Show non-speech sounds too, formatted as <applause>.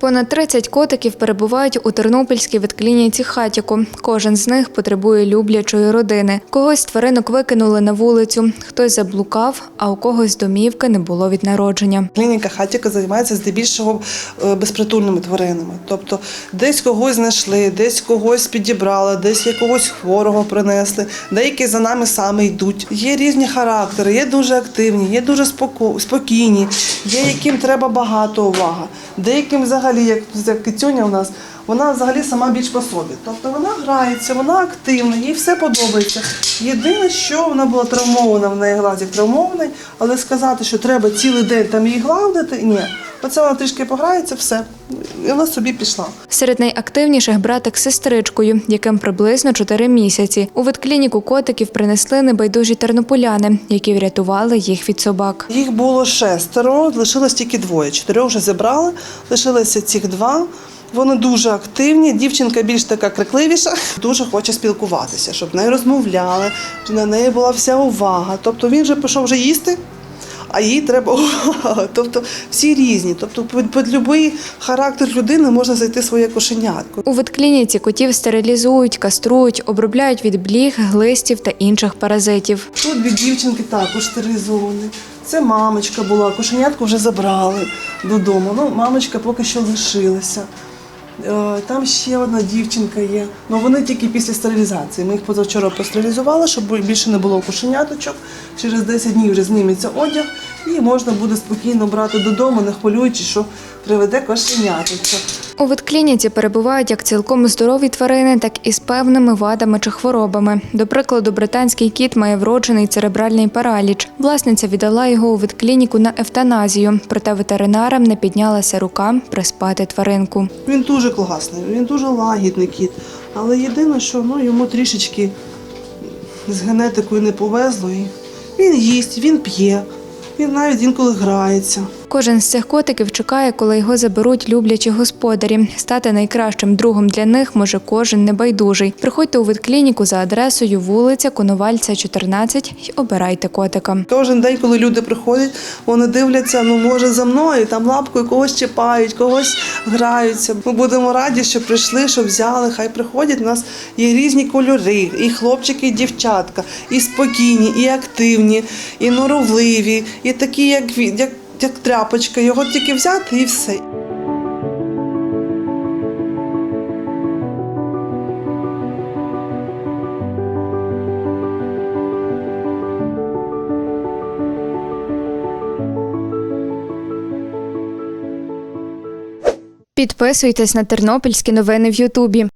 Понад 30 котиків перебувають у тернопільській ветклініці хатіку. Кожен з них потребує люблячої родини. Когось тваринок викинули на вулицю, хтось заблукав, а у когось домівки не було від народження. Клініка Хатіка займається здебільшого е, безпритульними тваринами. Тобто десь когось знайшли, десь когось підібрали, десь якогось хворого принесли, деякі за нами саме йдуть. Є різні характери, є дуже активні, є дуже спокійні, є яким треба багато уваги. Деяким взагалі, як, як кицюня у нас, вона взагалі сама більш по собі. Тобто вона грається, вона активна, їй все подобається. Єдине, що вона була травмована, в неї глазик травмований, але сказати, що треба цілий день там її гладити, ні. Оце вона трішки пограється, все. І вона собі пішла. Серед найактивніших братик з сестричкою, яким приблизно 4 місяці. У ветклініку котиків принесли небайдужі тернополяни, які врятували їх від собак. Їх було шестеро, лишилось тільки двоє. Чотирьох вже зібрали, лишилося цих два. Вони дуже активні. Дівчинка більш така крикливіша, дуже хоче спілкуватися, щоб нею розмовляли, на неї була вся увага. Тобто він вже пішов вже їсти, а їй треба <laughs> увага. Тобто всі різні. Тобто під, під будь-який характер людини можна знайти своє кошенятко. У ветклініці котів стерилізують, каструють, обробляють від бліг, глистів та інших паразитів. Тут дві дівчинки також стерилізовані. Це мамочка була, кошенятку вже забрали додому. Ну, мамочка поки що лишилася. Е, Там ще одна дівчинка є. Ну вони тільки після стерилізації. Ми їх позавчора постерилізували, щоб більше не було кошеняточок. Через 10 днів вже зніметься одяг і можна буде спокійно брати додому, не хвилюючись, що приведе кошеняточок. У ветклініці перебувають як цілком здорові тварини, так і з певними вадами чи хворобами. До прикладу, британський кіт має вроджений церебральний параліч. Власниця віддала його у ветклініку на евтаназію, проте ветеринарам не піднялася рука приспати тваринку. Він дуже класний, він дуже лагідний кіт. Але єдине, що ну, йому трішечки з генетикою не повезло. Він їсть, він п'є, він навіть інколи грається. Кожен з цих котиків чекає, коли його заберуть люблячі господарі. Стати найкращим другом для них може кожен небайдужий. Приходьте у ветклініку за адресою вулиця Коновальця, 14 і обирайте котика. Кожен день, коли люди приходять, вони дивляться, ну може за мною, там лапкою когось чіпають, когось граються. Ми будемо раді, що прийшли, що взяли. Хай приходять. У нас є різні кольори, і хлопчики, і дівчатка, і спокійні, і активні, і норовливі, і такі, як як, як тряпочка. Його тільки взяти і все. Підписуйтесь на тернопільські новини в Ютубі.